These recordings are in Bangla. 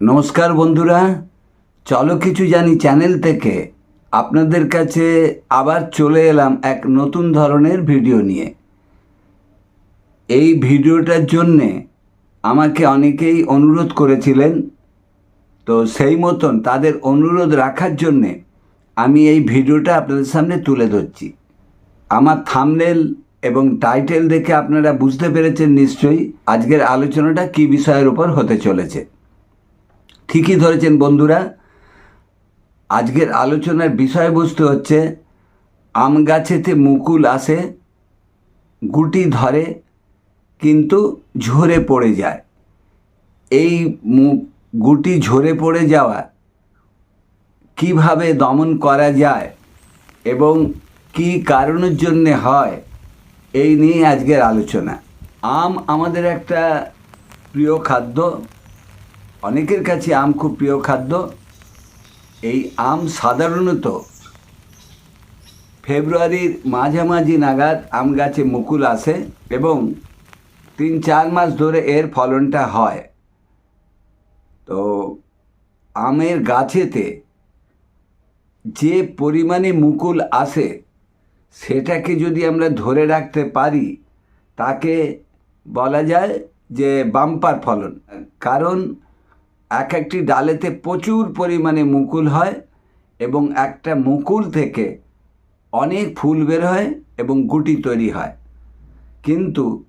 নমস্কার বন্ধুরা। চলো কিছু জানি চ্যানেল থেকে। আপনাদের কাছে আবার চলে এলাম এক নতুন ধরনের ভিডিও নিয়ে। এই ভিডিওটার জন্যে আমাকে অনেকেই অনুরোধ করেছিলেন। তো সেই মতন তাদের অনুরোধ রাখার জন্যে আমি এই ভিডিওটা আপনাদের সামনে তুলে ধরছি। আমার থামনেল এবং টাইটেল দেখে আপনারা বুঝতে পেরেছেন নিশ্চয়ই আজকের আলোচনাটা কী বিষয়ের উপর হতে চলেছে। ঠিকই ধরেছেন বন্ধুরা। আজকের আলোচনার বিষয়বস্তু হচ্ছে, আম গাছেতে মুকুল আসে, গুটি ধরে, কিন্তু ঝরে পড়ে যায়। এই গুটি ঝরে পড়ে যাওয়া কীভাবে দমন করা যায় এবং কি কারণের জন্যে হয়, এই নিয়ে আজকের আলোচনা। আম আমাদের একটা প্রিয় খাদ্য অনেকের কাছে আম খুব প্রিয় খাদ্য। এই আম সাধারণত ফেব্রুয়ারির মাঝামাঝি নাগাদ আম গাছে মুকুল আসে এবং তিন চার মাস ধরে এর ফলনটা হয়। তো আমের গাছেতে যে পরিমাণে মুকুল আসে, সেটাকে যদি আমরা ধরে রাখতে পারি, তাকে বলা যায় যে বাম্পার ফলন। কারণ এক একটি ডালেতে প্রচুর পরিমাণে মুকুল হয় এবং একটা মুকুল থেকে অনেক ফুল বের হয় এবং গুটি তৈরি হয়। কিন্তু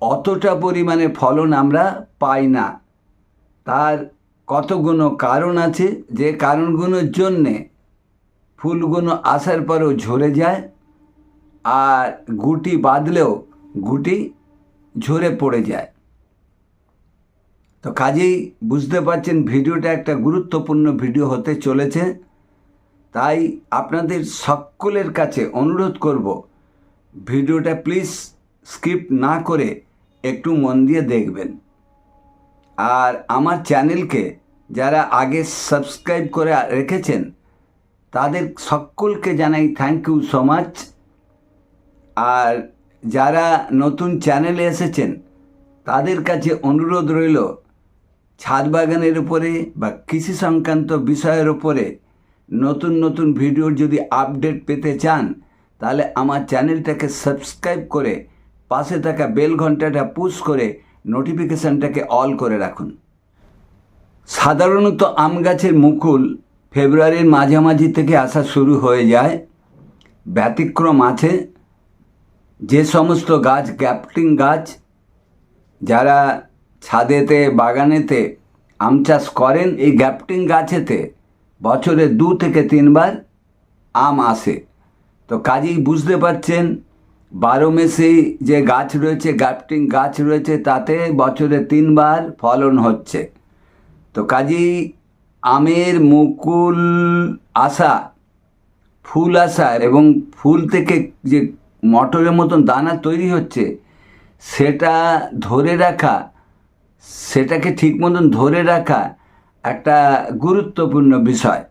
অতটা পরিমাণে ফলন আমরা পাই না। তার কতগুলো কারণ আছে? যে কারণগুলোর জন্যে ফুলগুলো আসার পরেও ঝরে যায় আর গুটি বাঁধলেও গুটি ঝরে পড়ে যায়। তো কাজেই বুঝতে পারছেন ভিডিওটা একটা গুরুত্বপূর্ণ ভিডিও হতে চলেছে। তাই আপনাদের সকলের কাছে অনুরোধ করব, ভিডিওটা প্লিজ স্কিপ না করে একটু মন দিয়ে দেখবেন। আর আমার চ্যানেলকে যারা আগে সাবস্ক্রাইব করে রেখেছেন, তাদের সকলকে জানাই থ্যাংক ইউ সো মাচ আর যারা নতুন চ্যানেলে এসেছেন, তাদের কাছে অনুরোধ রইল ছাদ বাগানের উপরে বা কৃষি সংক্রান্ত বিষয়ের উপরে নতুন নতুন ভিডিওর যদি আপডেট পেতে চান, তাহলে আমার চ্যানেলটাকে সাবস্ক্রাইব করে পাশে থাকা বেল ঘন্টাটা পুশ করে নোটিফিকেশানটাকে অল করে রাখুন। সাধারণত আম গাছের মুকুল ফেব্রুয়ারির মাঝামাঝি থেকে আসা শুরু হয়ে যায়, ব্যতিক্রম আছে। যে সমস্ত গাছ, গ্যাপটিং গাছ, যারা ছাদেতে, বাগানেতে আম চাষ করেন, এই গ্যাপটিং গাছেতে বছরে দু থেকে তিনবার আম আসে। তো কাজেই বুঝতে পারছেন, বারো মেসেই যে গাছ রয়েছে, গ্যাপটিং গাছ রয়েছে, তাতে বছরে তিনবার ফলন হচ্ছে। তো কাজেই আমের মুকুল আসা, ফুল আসা এবং ফুল থেকে যে মটরের মতন দানা তৈরি হচ্ছে, সেটা ধরে রাখা সেটাকে ঠিক মতন ধরে রাখা একটা গুরুত্বপূর্ণ বিষয়।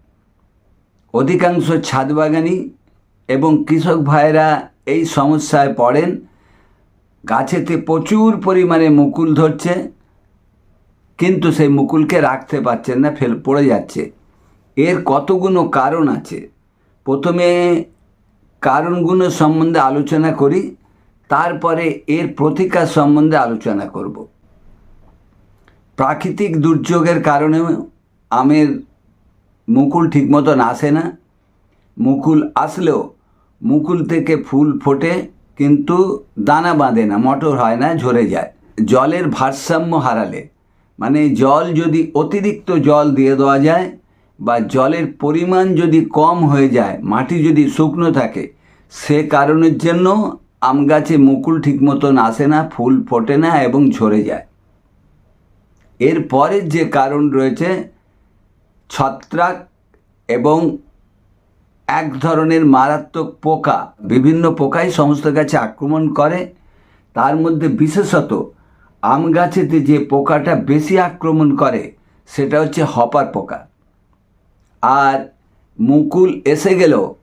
অধিকাংশ ছাদ বাগানি এবং কৃষক ভাইরা এই সমস্যায় পড়েন। গাছেতে প্রচুর পরিমাণে মুকুল ধরছে, কিন্তু সেই মুকুলকে রাখতে পারছেন না, ফেল, পড়ে যাচ্ছে। এর কতগুলো কারণ আছে? প্রথমে কারণগুলো সম্বন্ধে আলোচনা করি, তারপরে এর প্রতিকার সম্বন্ধে আলোচনা করব। প্রাকৃতিক দুর্যোগের কারণেও আমের মুকুল ঠিক মতন আসে না। মুকুল আসলেও মুকুল থেকে ফুল ফোটে, কিন্তু দানা বাঁধে না, মটর হয় না, ঝরে যায়। জলের ভারসাম্য হারালে মানে জল যদি অতিরিক্ত জল দিয়ে দেওয়া যায় বা জলের পরিমাণ যদি কম হয়ে যায়, মাটি যদি শুকনো থাকে, সে কারণের জন্য আম গাছে মুকুল ঠিক মতন আসে না, ফুল ফোটে না এবং ঝরে যায়। এর পরের যে কারণ রয়েছে, ছত্রাক এবং এক ধরনের মারাত্মক পোকা, বিভিন্ন পোকাই সমস্ত গাছে আক্রমণ করে। তার মধ্যে বিশেষত আম গাছেতে যে পোকাটা বেশি আক্রমণ করে, সেটা হচ্ছে হপার পোকা। আর মুকুল এসে গেলেও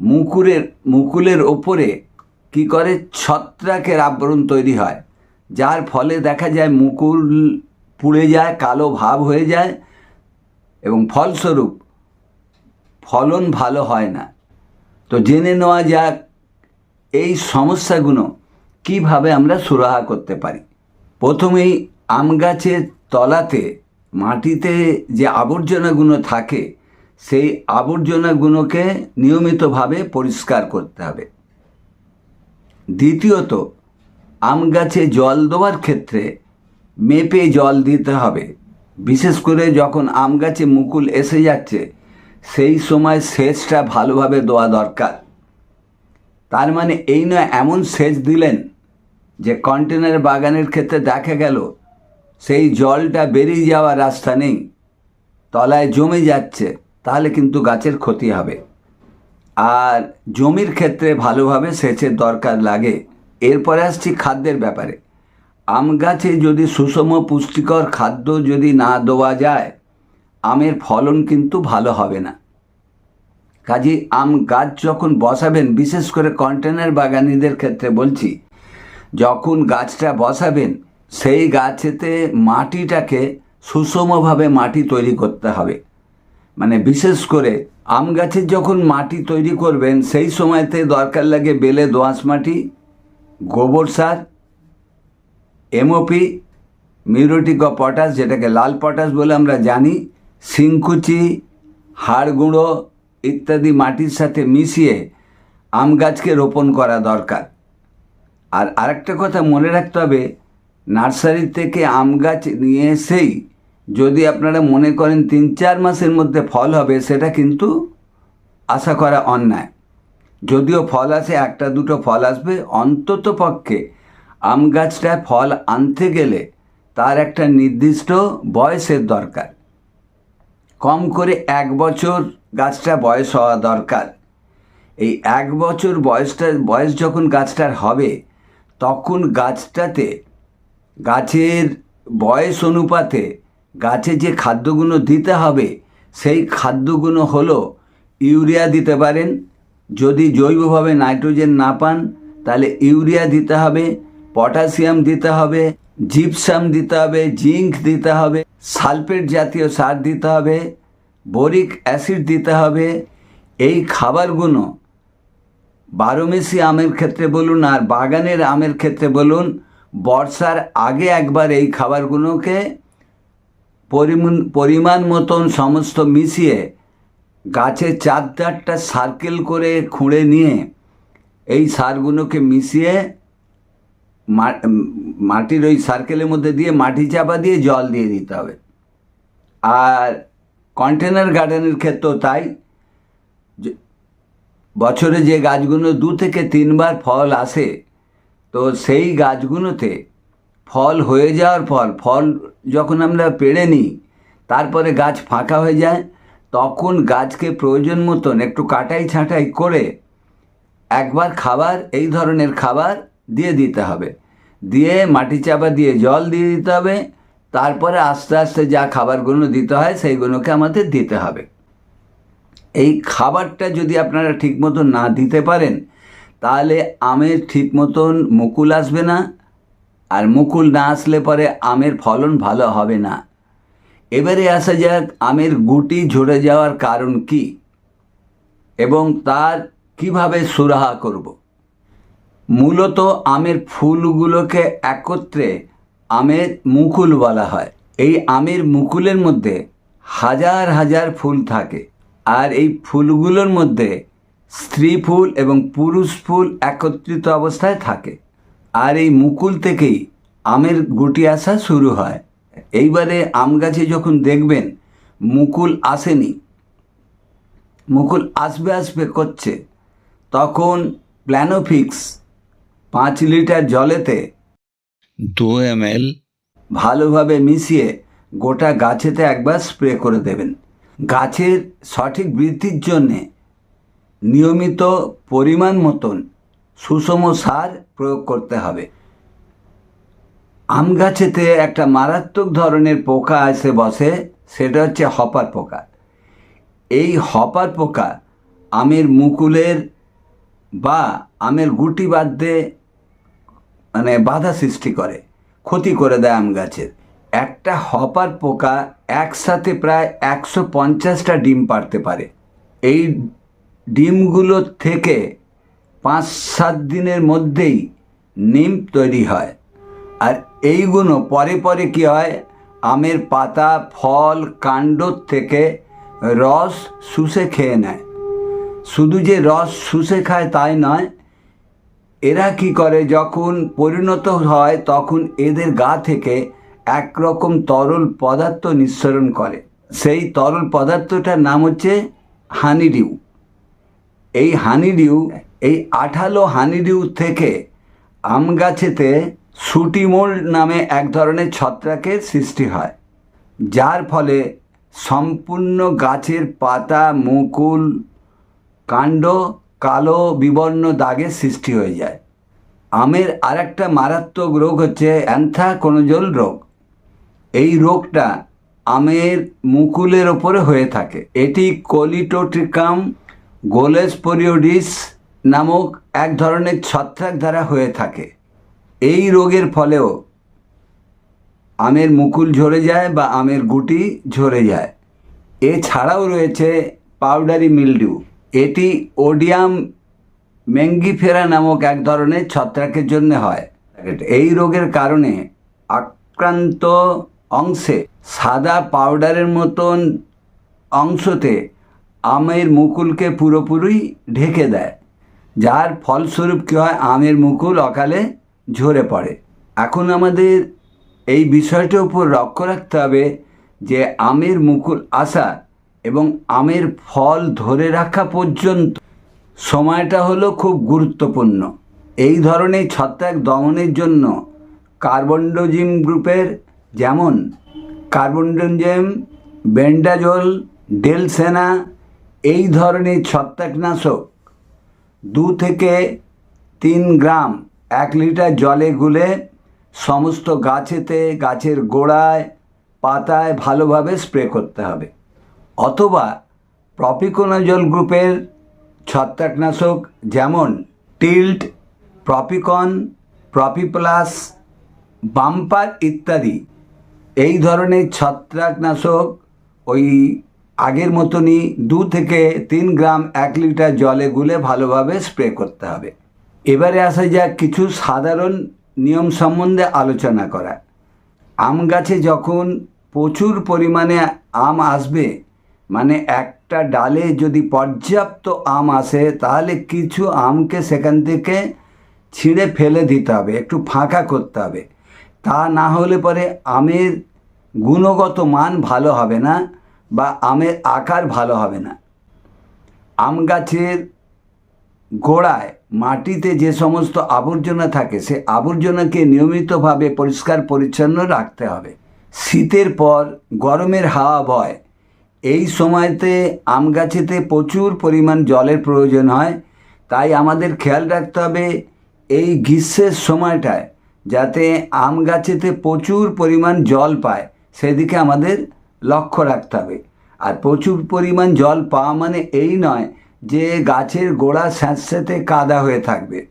মুকুরের, মুকুলের ওপরে কি করে? ছত্রাকের আবরণ তৈরি হয়। যার ফলে দেখা যায় মুকুল পুড়ে যায়, কালো ভাব হয়ে যায় এবং ফলস্বরূপ ফলন ভালো হয় না। তো জেনে নেওয়া যাক এই সমস্যাগুলো কীভাবে আমরা সুরাহা করতে পারি। প্রথমেই আম গাছের তলাতে, মাটিতে যে আবর্জনাগুলো থাকে, সেই আবর্জনাগুলোকে নিয়মিতভাবে পরিষ্কার করতে হবে। দ্বিতীয়ত, আম গাছে জল দেওয়ার ক্ষেত্রে মেপে জল দিতে হবে। বিশেষ করে যখন আম গাছে মুকুল এসে যাচ্ছে, সেই সময় সেচটা ভালোভাবে দেওয়া দরকার। তার মানে এই নয়, এমন সেচ দিলেন যে কন্টেনার বাগানের ক্ষেত্রে দেখা গেল, সেই জলটা বেরিয়ে যাওয়ার রাস্তা নেই, তলায় জমে যাচ্ছে, তাহলে কিন্তু গাছের ক্ষতি হবে। আর জমির ক্ষেত্রে ভালোভাবে সেচের দরকার লাগে। এরপরে আসছি খাদ্যের ব্যাপারে। আম গাছে যদি সুষম পুষ্টিকর খাদ্য যদি না দেওয়া যায়, আমের ফলন কিন্তু ভালো হবে না। কাজে আম গাছ যখন বসাবেন, বিশেষ করে কন্টেনার বাগানিদের ক্ষেত্রে বলছি, যখন গাছটা বসাবেন, সেই গাছেতে মাটিটাকে সুষমভাবে মাটি তৈরি করতে হবে। মানে বিশেষ করে আম গাছের যখন মাটি তৈরি করবেন, সেই সময়তে দরকার লাগে বেলে দোআঁশ মাটি, গোবর সার এমওপি মিউরোটিক অফ পটাশ যেটাকে লাল পটাশ বলে আমরা জানি শিংকুচি হাড় গুঁড়ো ইত্যাদি মাটির সাথে মিশিয়ে আম গাছকে রোপণ করা দরকার। আর আরেকটা কথা মনে রাখতে হবে, নার্সারি থেকে আম গাছ নিয়ে এসেই যদি আপনারা মনে করেন তিন চার মাসের মধ্যে ফল হবে, সেটা কিন্তু আশা করা অন্যায়। যদিও ফল আসে, একটা দুটো ফল আসবে, অন্তত পক্ষে আম গাছটায় ফল আনতে গেলে তার একটা নির্দিষ্ট বয়সের দরকার। কম করে এক বছর গাছটা বয়স হওয়া দরকার। এই এক বছর বয়সটা, বয়স যখন গাছটার হবে, তখন গাছটাতে গাছের বয়স অনুপাতে গাছে যে খাদ্যগুলো দিতে হবে, সেই খাদ্যগুলো হলো ইউরিয়া দিতে পারেন। যদি জৈবভাবে নাইট্রোজেন না পান, তাহলে ইউরিয়া দিতে হবে। পটাশিয়াম দিতে হবে, জিপসাম দিতে হবে জিঙ্ক দিতে হবে, সালফেট জাতীয় সার দিতে হবে, বোরিক অ্যাসিড দিতে হবে। এই খাবারগুলো বারোমেশি আমের ক্ষেত্রে বলুন আর বাগানের আমের ক্ষেত্রে বলুন, বর্ষার আগে একবার এই খাবারগুলোকে পরিমাণ মতন সমস্ত মিশিয়ে গাছের চারদারটা সার্কেল করে খুঁড়ে নিয়ে এই সারগুলোকে মিশিয়ে মাটির ওই সার্কেলের মধ্যে দিয়ে মাটি চাপা দিয়ে জল দিয়ে দিতে হবে। আর কন্টেনার গার্ডেনের ক্ষেত্রেও তাই। বছরে যে গাছগুলো দু থেকে তিনবার ফল আসে, তো সেই গাছগুলোতে ফল হয়ে যাওয়ার পর, ফল যখন আমরা পেড়ে নিই, তারপরে গাছ ফাঁকা হয়ে যায়, তখন গাছকে প্রয়োজন মতন একটু কাটাই ছাঁটাই করে একবার খাবার, এই ধরনের খাবার দিয়ে দিতে হবে। দিয়ে মাটি চাপা দিয়ে জল দিয়ে দিতে হবে। তারপরে আস্তে আস্তে যা খাবারগুলো দিতে হয় সেইগুলোকে আমাদের দিতে হবে। এই খাবারটা যদি আপনারা ঠিক মতন না দিতে পারেন, তাহলে আমের ঠিক মতন মুকুল আসবে না। আর মুকুল না আসলে পরে আমের ফলন ভালো হবে না। এবারে আসা যাক আমের গুটি ঝরে যাওয়ার কারণ কি? এবং তার কীভাবে সুরাহা করব? মূলত আমের ফুলগুলোকে একত্রে আমের মুকুল বলা হয়। এই আমের মুকুলের মধ্যে হাজার হাজার ফুল থাকে আর এই ফুলগুলোর মধ্যে স্ত্রী ফুল এবং পুরুষ ফুল একত্রিত অবস্থায় থাকে। আর এই মুকুল থেকেই আমের গুটি আসা শুরু হয়। এইবারে আম গাছে যখন দেখবেন মুকুল আসেনি, মুকুল আসবে আসবে করছে, তখন প্ল্যানোফিক্স পাঁচ লিটার জলেতে দু এম ভালোভাবে মিশিয়ে গোটা গাছেতে একবার স্প্রে করে দেবেন। গাছের সঠিক বৃদ্ধির জন্যে নিয়মিত পরিমাণ মতন সুষম সার প্রয়োগ করতে হবে। আম গাছেতে একটা মারাত্মক ধরনের পোকা এসে বসে সেটা হচ্ছে হপার পোকা। এই হপার পোকা আমের মুকুলের বা আমের গুটি বাঁধতে মানে বাধা সৃষ্টি করে, ক্ষতি করে দেয় আম গাছের। একটা হপার পোকা একসাথে প্রায় একশো পঞ্চাশটা ডিম পারতে পারে। এই ডিমগুলো থেকে পাঁচ সাত দিনের মধ্যেই নিম তৈরি হয়। আর এইগুলো পরে পরে কি হয়? আমের পাতা, ফল, কাণ্ড থেকে রস শুষে খেয়ে নেয়। শুধু যে রস শুষে খায় তাই নয়, এরা কি করে যখন পরিণত হয় তখন এদের গা থেকে একরকম তরল পদার্থ নিঃসরণ করে। সেই তরল পদার্থটার নাম হচ্ছে হানিডিউ। এই হানিডিউ, এই আঠালো হানিডিউ থেকে আম গাছেতে সুটিমোল নামে এক ধরনের ছত্রাকের সৃষ্টি হয়, যার ফলে সম্পূর্ণ গাছের পাতা, মুকুল কাণ্ড, কালো, বিবর্ণ দাগের সৃষ্টি হয়ে যায়। আমের আরেকটা মারাত্মক রোগ হচ্ছে অ্যান্থ্রাকোনোজল রোগ। এই রোগটা আমের মুকুলের ওপরে হয়ে থাকে। এটি কোলিটোট্রিকাম গোলেসপোরিওডিস নামক এক ধরনের ছত্রাক দ্বারা হয়ে থাকে। এই রোগের ফলেও আমের মুকুল ঝরে যায় বা আমের গুটি ঝরে যায়। এছাড়াও রয়েছে পাউডারি মিলডিউ এটি ওডিয়াম মেঙ্গিফেরা নামক এক ধরনের ছত্রাকের জন্য হয়। এই রোগের কারণে আক্রান্ত অংশে সাদা পাউডারের মতন অংশতে আমের মুকুলকে পুরোপুরি ঢেকে দেয়, যার ফলস্বরূপ কী হয়, আমের মুকুল অকালে ঝরে পড়ে। এখন আমাদের এই বিষয়টার উপর লক্ষ্য রাখতে হবে যে আমের মুকুল আসা এবং আমের ফল ধরে রাখা পর্যন্ত। সময়টা হলো খুব গুরুত্বপূর্ণ। এই ধরনের ছত্রাক দমনের জন্য কার্বনডোজিম গ্রুপের যেমন কার্বনডোজিম, বেন্ডাজোল, ডেলসেনা, এই ধরনের ছত্রাকনাশক দু থেকে তিন গ্রাম এক লিটার জলে গুলে সমস্ত গাছেতে, গাছের গোড়ায়, পাতায় ভালোভাবে স্প্রে করতে হবে। অথবা প্রপিকোনাজল গ্রুপের ছত্রাকনাশক যেমন টিল্ট, প্রপিকন, প্রপিপ্লাস, বাম্পার ইত্যাদি। এই ধরনের ছত্রাকনাশক ওই আগের মতনই দু থেকে তিন গ্রাম এক লিটার জলে গুলে ভালোভাবে স্প্রে করতে হবে। এবারে আসা যাক কিছু সাধারণ নিয়ম সম্বন্ধে আলোচনা করা। আম গাছে যখন প্রচুর পরিমাণে আম আসবে মানে একটা ডালে যদি পর্যাপ্ত আম আসে, তাহলে কিছু আমকে সেখান থেকে ছিঁড়ে ফেলে দিতে হবে, একটু ফাঁকা করতে হবে। তা না হলে পরে আমের গুণগত মান ভালো হবে না বা আমের আকার ভালো হবে না। আম গাছের গোড়ায় মাটিতে যে সমস্ত আবর্জনা থাকে, সে আবর্জনাকে নিয়মিতভাবে পরিষ্কার পরিচ্ছন্ন রাখতে হবে। শীতের পর গরমের হাওয়া বয় এই সময়তে আম গাছেতে প্রচুর পরিমাণ জলের প্রয়োজন হয়। তাই আমাদের খেয়াল রাখতে হবে এই গ্রীষ্মের সময়টায় যাতে আম গাছেতে প্রচুর পরিমাণ জল পায়। সেদিকে আমাদের লক্ষ্য রাখতে হবে। আর প্রচুর পরিমাণ জল পাওয়া মানে এই নয় যে গাছের গোড়া স্যাঁতস্যাঁতে কাদা হয়ে থাকবে।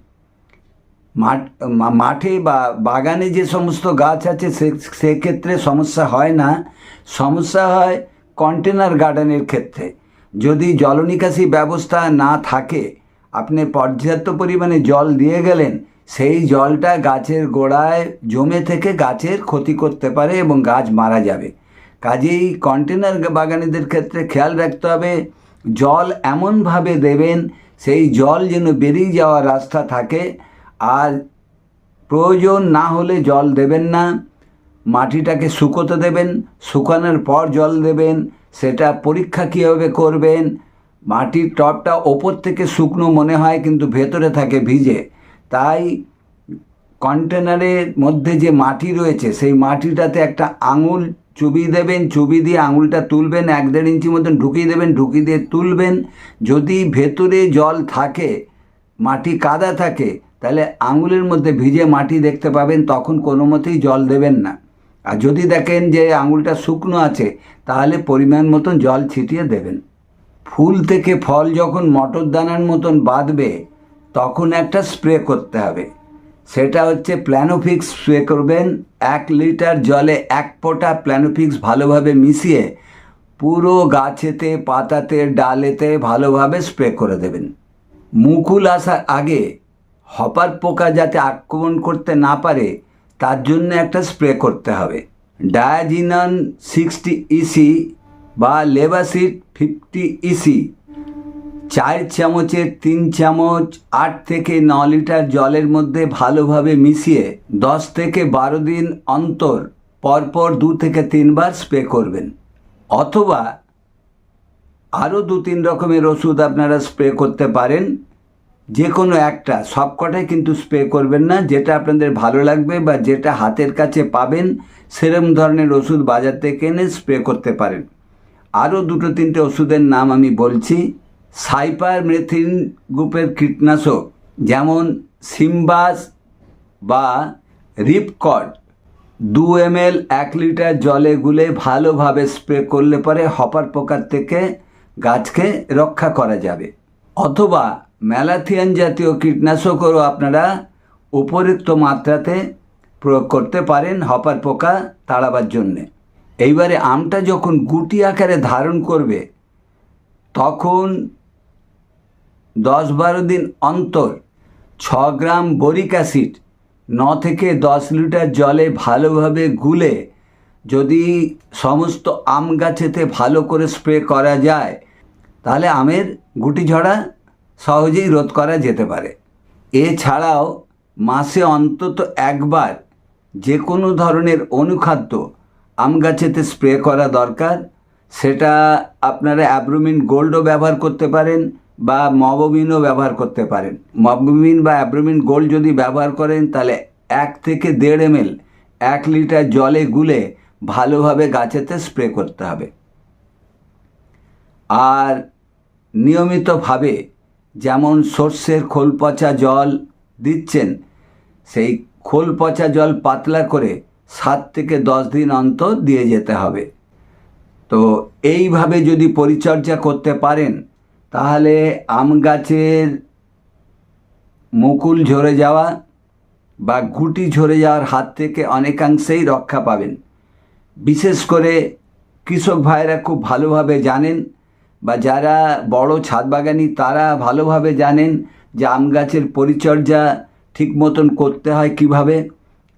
মাঠ মাঠে বা বাগানে যে সমস্ত গাছ আছে সে, সেক্ষেত্রে সমস্যা হয় না। সমস্যা হয় কন্টেনার গার্ডেনের ক্ষেত্রে, যদি জলনিকাশি ব্যবস্থা না থাকে, আপনি পর্যাপ্ত পরিমাণে জল দিয়ে গেলেন, সেই জলটা গাছের গোড়ায় জমে থেকে গাছের ক্ষতি করতে পারে এবং গাছ মারা যাবে। কাজেই কন্টেনার বাগানীদের ক্ষেত্রে খেয়াল রাখতে হবে, জল এমনভাবে দেবেন, সেই জল যেন বেরিয়ে যাওয়ার রাস্তা থাকে, আর প্রয়োজন না হলে জল দেবেন না। মাটিটাকে শুকোতে দেবেন, শুকানোর পর জল দেবেন, সেটা পরীক্ষা কীভাবে করবেন? মাটির টপটা ওপর থেকে শুকনো মনে হয়, কিন্তু ভেতরে থাকে ভিজে। তাই কন্টেনারের মধ্যে যে মাটি রয়েছে, সেই মাটিটাতে একটা আঙুল চুবিয়ে দেবেন চুবি দিয়ে আঙুলটা তুলবেন, এক দেড় ইঞ্চি মতন ঢুকিয়ে দেবেন, ঢুকিয়ে দিয়ে তুলবেন। যদি ভেতরে জল থাকে, মাটি কাদা থাকে, তাহলে আঙুলের মধ্যে ভিজে মাটি দেখতে পাবেন, তখন কোনো মতেই জল দেবেন না। আর যদি দেখেন যে আঙুলটা শুকনো আছে, তাহলে পরিমাণ মতন জল ছিটিয়ে দেবেন। ফুল থেকে ফল যখন মটর দানার মতন বাঁধবে, তখন একটা স্প্রে করতে হবে। সেটা হচ্ছে প্ল্যানোফিক্স স্প্রে করবেন। এক লিটার জলে এক ফোঁটা প্ল্যানোফিক্স ভালোভাবে মিশিয়ে পুরো গাছেতে, পাতাতে, ডালেতে ভালোভাবে স্প্রে করে দেবেন। মুকুল আসার আগে হপার পোকা যাতে আক্রমণ করতে না পারে তার জন্য একটা স্প্রে করতে হবে। ডায়াজিনন সিক্সটি ইসি বা লেবাসিড ফিফটি ইসি চার চামচের তিন চামচ আট থেকে ন লিটার জলের মধ্যে ভালোভাবে মিশিয়ে দশ থেকে বারো দিন অন্তর পরপর দু থেকে তিনবার স্প্রে করবেন। অথবা আরও দু তিন রকমের ওষুধ আপনারা স্প্রে করতে পারেন। যে কোনো একটা, সবকটাই কিন্তু স্প্রে করবেন না। যেটা আপনাদের ভালো লাগবে বা যেটা হাতের কাছে পাবেন, সেরম ধরনের ওষুধ বাজার থেকে এনে স্প্রে করতে পারেন। আরও দুটো তিনটে ওষুধের নাম আমি বলছি। সাইপার মেথিন গ্রুপের কীটনাশক, যেমন সিম্বাস বা রিপকট দু এম এল এক লিটার জলে গুলে ভালোভাবে স্প্রে করলে পরে হপার পোকার থেকে গাছকে রক্ষা করা যাবে। অথবা ম্যালাথিয়ান জাতীয় কীটনাশকও আপনারা উপযুক্ত মাত্রাতে প্রয়োগ করতে পারেন হপার পোকা তাড়াবার জন্যে। এইবারে আমটা যখন গুটি আকারে ধারণ করবে, তখন দশ বারো দিন অন্তর ছ গ্রাম বরিক অ্যাসিড, ন থেকে দশ লিটার জলে ভালোভাবে গুলে যদি সমস্ত আম গাছেতে ভালো করে স্প্রে করা যায়, তাহলে আমের গুটি ঝরা সহজেই রোধ করা যেতে পারে। এছাড়াও মাসে অন্তত একবার যে কোনো ধরনের অনুখাদ্য আম গাছেতে স্প্রে করা দরকার। সেটা আপনারা অ্যাব্রোমিন গোল্ডও ব্যবহার করতে পারেন বা মবোমিনও ব্যবহার করতে পারেন। মবোমিন বা অ্যাব্রোমিন গোল্ড যদি ব্যবহার করেন, তাহলে এক থেকে দেড় এম এল এক লিটার জলে গুলে ভালোভাবে গাছেতে স্প্রে করতে হবে। আর নিয়মিতভাবে যেমন সর্ষের খোল পচা জল দিচ্ছেন, সেই খোল পচা জল পাতলা করে সাত থেকে দশ দিন অন্তর দিয়ে যেতে হবে। তো এইভাবে যদি পরিচর্যা করতে পারেন, তাহলে আম গাছের মুকুল ঝরে যাওয়া বা গুটি ঝরে যাওয়ার হাত থেকে অনেকাংশেই রক্ষা পাবেন। বিশেষ করে কৃষক ভাইরা খুব ভালোভাবে জানেন বা যারা বড় ছাদ বাগানি, তারা ভালোভাবে জানেন যে আম গাছের পরিচর্যা ঠিক মতন করতে হয় কীভাবে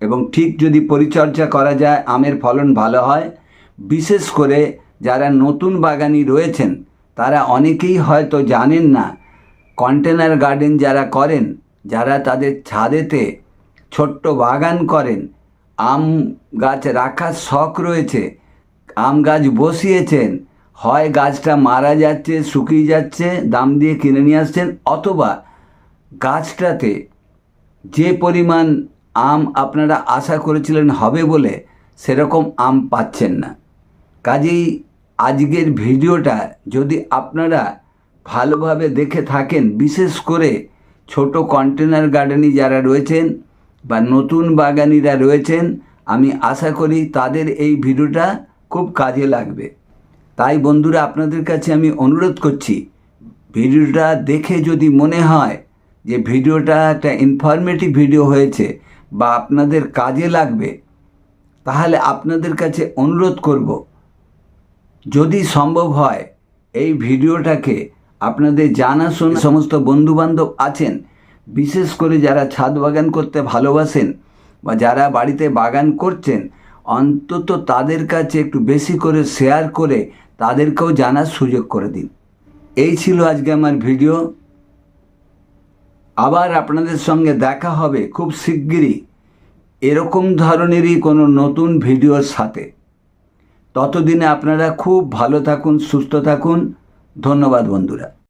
এবং ঠিক যদি পরিচর্যা করা যায়, আমের ফলন ভালো হয়। বিশেষ করে যারা নতুন বাগানি রয়েছেন, তারা অনেকেই হয়তো জানেন না, কন্টেনার গার্ডেন যারা করেন, যারা তাদের ছাদেতে ছোট্ট বাগান করেন, আম গাছ রাখার শখ রয়েছে, আম গাছ বসিয়েছেন হয় গাছটা মারা যাচ্ছে, শুকিয়ে যাচ্ছে, দাম দিয়ে কিনে নিয়ে আসছেন, অথবা গাছটাতে যে পরিমাণ আম আপনারা আশা করেছিলেন হবে বলে সেরকম আম পাচ্ছেন না। কাজেই আজকের ভিডিওটা যদি আপনারা ভালোভাবে দেখে থাকেন, বিশেষ করে ছোট কন্টেনার গার্ডেনি যারা রয়েছেন বা নতুন বাগানিরা রয়েছেন, আমি আশা করি তাদের এই ভিডিওটা খুব কাজে লাগবে। তাই বন্ধুরা, আপনাদের কাছে আমি অনুরোধ করছি, ভিডিওটা দেখে যদি মনে হয় যে ভিডিওটা একটা ইনফরমেটিভ ভিডিও হয়েছে বা আপনাদের কাজে লাগবে, তাহলে আপনাদের কাছে অনুরোধ করব, যদি সম্ভব হয় এই ভিডিওটাকে আপনাদের জানা জানাশোনা। সমস্ত বন্ধুবান্ধব আছেন, বিশেষ করে যারা ছাদ বাগান করতে ভালোবাসেন বা যারা বাড়িতে বাগান করছেন, অন্তত তাদের কাছে একটু বেশি করে শেয়ার করে তাদেরকেও জানার সুযোগ করে দিন। এই ছিল আজকে আমার ভিডিও। আবার আপনাদের সঙ্গে দেখা হবে খুব শিগগিরই এরকম ধরনেরই কোনো নতুন ভিডিওর সাথে। ততদিনে আপনারা খুব ভালো থাকুন, সুস্থ থাকুন। ধন্যবাদ বন্ধুরা।